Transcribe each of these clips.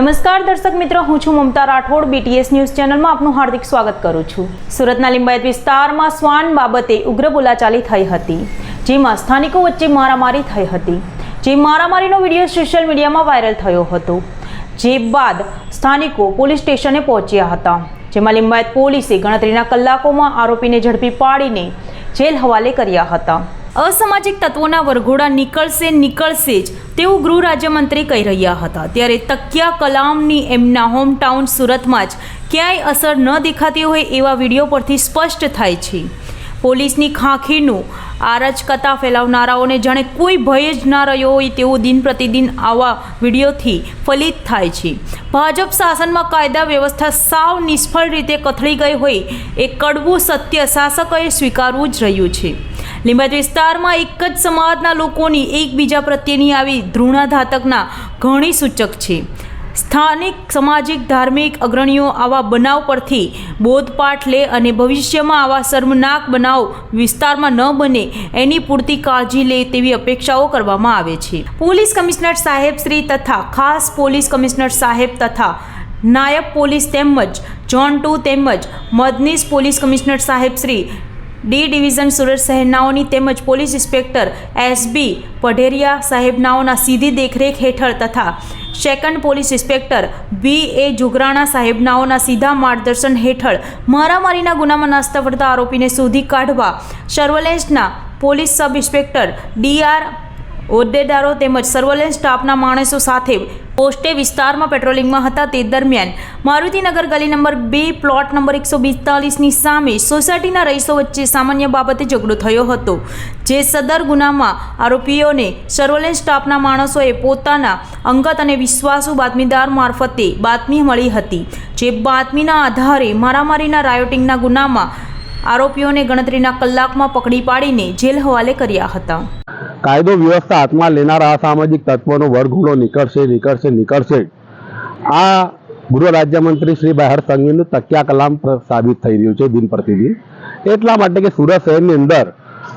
નમસ્કાર, દર્શક મિત્રો, હું છું મમતા રાઠોડ. બીટીએસ ન્યૂઝ ચેનલમાં આપનું હાર્દિક સ્વાગત કરું છું. સુરતના લિંબાયત વિસ્તારમાં શ્વાન બાબતે ઉગ્ર બોલાચાલી થઈ હતી, જેમાં સ્થાનિકો વચ્ચે મારામારી થઈ હતી, જે મારામારીનો વીડિયો સોશિયલ મીડિયામાં વાયરલ થયો હતો, જે બાદ સ્થાનિકો પોલીસ સ્ટેશને પહોંચ્યા હતા, જેમાં લિંબાયત પોલીસે ગણતરીના કલાકોમાં આરોપીને ઝડપી પાડીને જેલ હવાલે કર્યા હતા. અસામાજિક તત્વોના વરઘોડા નીકળશે નીકળશે જ, તેવું ગૃહ રાજ્યમંત્રી કહી રહ્યા હતા. ત્યારે તકિયા કલામની એમના હોમટાઉન સુરતમાં જ ક્યાંય અસર ન દેખાતી હોય એવા વીડિયો પરથી સ્પષ્ટ થાય છે. પોલીસની ખાંખીનું આરજકતા ફેલાવનારાઓને જાણે કોઈ ભય જ ના રહ્યો હોય તેવું દિન પ્રતિદિન આવા વિડીયોથી ફલિત થાય છે. ભાજપ શાસનમાં કાયદા વ્યવસ્થા સાવ નિષ્ફળ રીતે કથળી ગઈ હોય એ કડવું સત્ય શાસકોએ સ્વીકારવું જ રહ્યું છે. લીંબાયત વિસ્તારમાં એક જ સમાજના લોકોની એકબીજા પ્રત્યેની આવી ધૃણાઘાતકના ઘણી સૂચક છે. સ્થાનિક, સામાજિક, ધાર્મિક અગ્રણીઓ આવા બનાવ પરથી બોધપાઠ લે અને ભવિષ્યમાં આવા શર્મનાક બનાવ વિસ્તારમાં ન બને એની પૂરતી કાળજી લે તેવી અપેક્ષાઓ કરવામાં આવે છે. પોલીસ કમિશનર સાહેબ શ્રી તથા ખાસ પોલીસ કમિશનર સાહેબ તથા નાયબ પોલીસ તેમજ જોન ટુ તેમજ મદનીશ પોલીસ કમિશનર સાહેબ શ્રી ડી ડિવિઝન સુરત શહેરનાઓની તેમજ પોલીસ ઇન્સ્પેક્ટર એસબી પઢેરિયા સાહેબનાઓના સીધી દેખરેખ હેઠળ તથા second police inspector B A Jugrana સાહેબનાઓના સીધા માર્ગદર્શન હેઠળ મારામારીના ગુનામાં નાસ્તા આરોપીને શોધી કાઢવા સર્વેલન્સના પોલીસ સબ ઇન્સ્પેક્ટર ડીઆર હોદ્દેદારો તેમજ સર્વેલન્સ સ્ટાફના માણસો સાથે પોસ્ટે વિસ્તારમાં પેટ્રોલિંગમાં હતા. તે દરમિયાન મારુતિનગર ગલી નંબર બે પ્લોટ નંબર એકસો બેતાલીસની સામે સોસાયટીના રહીશો વચ્ચે સામાન્ય બાબતે ઝઘડો થયો હતો. જે સદર ગુનામાં આરોપીઓને સર્વેલન્સ સ્ટાફના માણસોએ પોતાના અંગત અને વિશ્વાસુ બાતમીદાર મારફતે બાતમી મળી હતી. જે બાતમીના આધારે મારામારીના રાયોટિંગના ગુનામાં આરોપીઓને ગણતરીના કલાકમાં પકડી પાડીને જેલ હવાલે કર્યા હતા. કાયદો વ્યવસ્થા હાથમાં લેનારા અસામાજિક તત્વોનો વરઘોડો નીકળશે નીકળશે નીકળશે. આ ગૃહ રાજ્યમંત્રી શ્રી બહાર સંઘવીનું તકિયા કલામ સાબિત થઈ રહ્યું છે દિન પ્રતિદિન. એટલા માટે કે સુરત શહેરની અંદર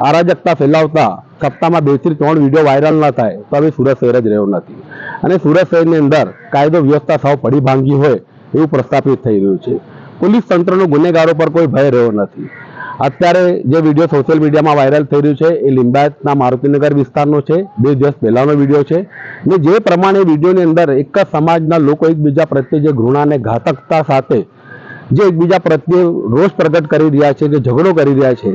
અરાજકતા ફેલાવતા સપ્તાહમાં બેથી ત્રણ વીડિયો વાયરલ ન થાય, તો હવે સુરત શહેર જ રહ્યો નથી. અને સુરત શહેરની અંદર કાયદો વ્યવસ્થા સાવ પડી ભાંગી હોય એવું પ્રસ્થાપિત થઈ રહ્યું છે. પોલીસ તંત્રનો ગુનેગારો પર કોઈ ભય રહ્યો નથી. અત્યારે જે વીડિયો સોશિયલ મીડિયામાં વાયરલ થઈ રહ્યું છે, એ લિંબાયતના મારુતિનગર વિસ્તારનો છે. બે દિવસ પહેલાંનો વીડિયો છે. ને જે પ્રમાણે વિડીયોની અંદર એક જ સમાજના લોકો એકબીજા પ્રત્યે જે ઘૃણા અને ઘાતકતા સાથે જે એકબીજા પ્રત્યે રોષ પ્રગટ કરી રહ્યા છે કે ઝઘડો કરી રહ્યા છે,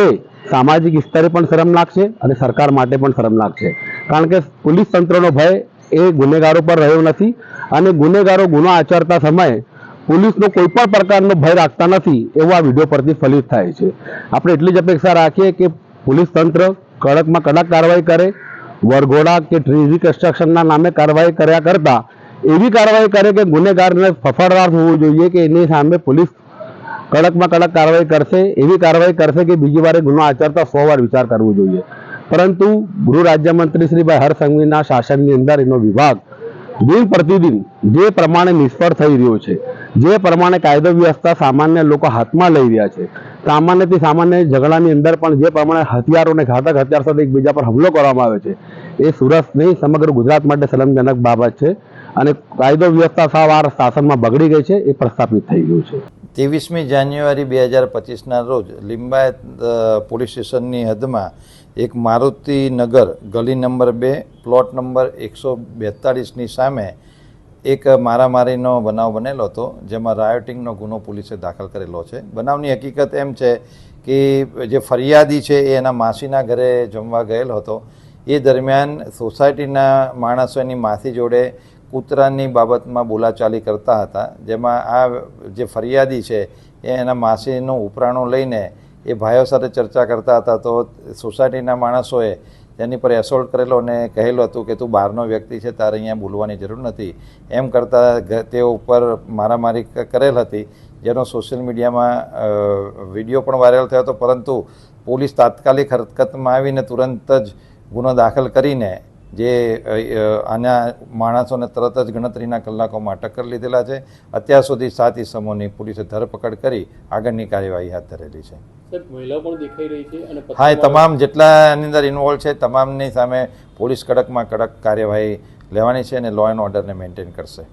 એ સામાજિક સ્તરે પણ શરમનાક છે અને સરકાર માટે પણ શરમનાક છે. કારણ કે પોલીસ તંત્રનો ભય એ ગુનેગારો પર રહ્યો નથી અને ગુનેગારો ગુનો આચરતા સમયે પોલીસનો કોઈ પણ પ્રકારનો ભય રાખતા નથી, એવું આ વીડિયો પરથી ફલિત થાય છે. આપણે એટલી જ અપેક્ષા રાખીએ કે પોલીસ તંત્ર કડકમાં કડક કાર્યવાહી કરે, વરઘોડા કે ટ્રી રિકન્સ્ટ્રક્શનના નામે કાર્યવાહી કર્યા કરતાં એવી કાર્યવાહી કરે કે ગુનેગારને ફફડવાર હોવું જોઈએ કે એની સામે પોલીસ કડકમાં કડક કાર્યવાહી કરશે, એવી કાર્યવાહી કરશે કે બીજી વારે ગુનો આચરતા સો વાર વિચાર કરવો જોઈએ. પરંતુ ગૃહ રાજ્યમંત્રી શ્રી ભાઈ હરસંઘવીના શાસનની અંદર એનો વિભાગ દિન પ્રતિદિન જે પ્રમાણે નિષ્ફળ થઈ રહ્યો છે જે પ્રમાણે કાયદો વ્યવસ્થા સામાન્ય લોકો હાથમાં લઈ રહ્યા છે. સામાન્યથી સામાન્ય ઝઘડાની અંદર પણ જે પ્રમાણે હથિયારો અને ઘાતક હથિયાર સાથે એકબીજા પર હુમલો કરવામાં આવે છે, એ સુરત નહીં, સમગ્ર ગુજરાત માટે સલમજનક બાબત છે અને કાયદો વ્યવસ્થા સાવ આ શાસનમાં બગડી ગઈ છે, એ પ્રસ્થાપિત થઈ ગયું છે. ત્રેવીસમી જાન્યુઆરી બે હજાર પચીસના રોજ લિંબાયત પોલીસ સ્ટેશનની હદમાં એક મારુતિ નગર ગલી નંબર બે, પ્લોટ નંબર એકસો બેતાળીસની સામે એક મારામારીનો બનાવ બનેલો હતો, જેમાં રાયોટિંગનો ગુનો પોલીસે દાખલ કરેલો છે. બનાવની હકીકત એમ છે કે જે ફરિયાદી છે એ એના માસીના ઘરે જમવા ગયેલો હતો. એ દરમિયાન સોસાયટીના માણસો એની માસી જોડે કૂતરાની બાબતમાં બોલાચાલી કરતા હતા, જેમાં આ જે ફરિયાદી છે એ એના માસીનો ઉપરાણો લઈને એ ભાઈઓ સાથે ચર્ચા કરતા હતા. તો સોસાયટીના માણસોએ તેની પર એસોલ્ટ કરેલો અને કહેલું હતું કે તું બહારનો વ્યક્તિ છે, તારે અહીંયા બોલવાની જરૂર નથી. એમ કરતાં તે ઉપર મારામારી કરેલ હતી, જેનો સોશિયલ મીડિયામાં વીડિયો પણ વાયરલ થયો હતો, પરંતુ પોલીસ તાત્કાલિક હરકતમાં આવીને તુરંત જ ગુનો દાખલ કરીને જે આના માણસોને તરત જ ગણતરીના કલાકોમાં અટક કરી લીધેલા છે. અત્યાર સુધી સાત ઇસમોની પોલીસે ધરપકડ કરી આગળની કાર્યવાહી હાથ ધરેલી છે. સાહેબ મહિલાઓ પણ દેખાઈ રહી છે અને હા એ તમામ જેટલા આની અંદર ઇન્વોલ્વ છે તમામની સામે પોલીસ કડકમાં કડક કાર્યવાહી લેવાની છે અને લો એન્ડ ઓર્ડરને મેન્ટેન કરશે.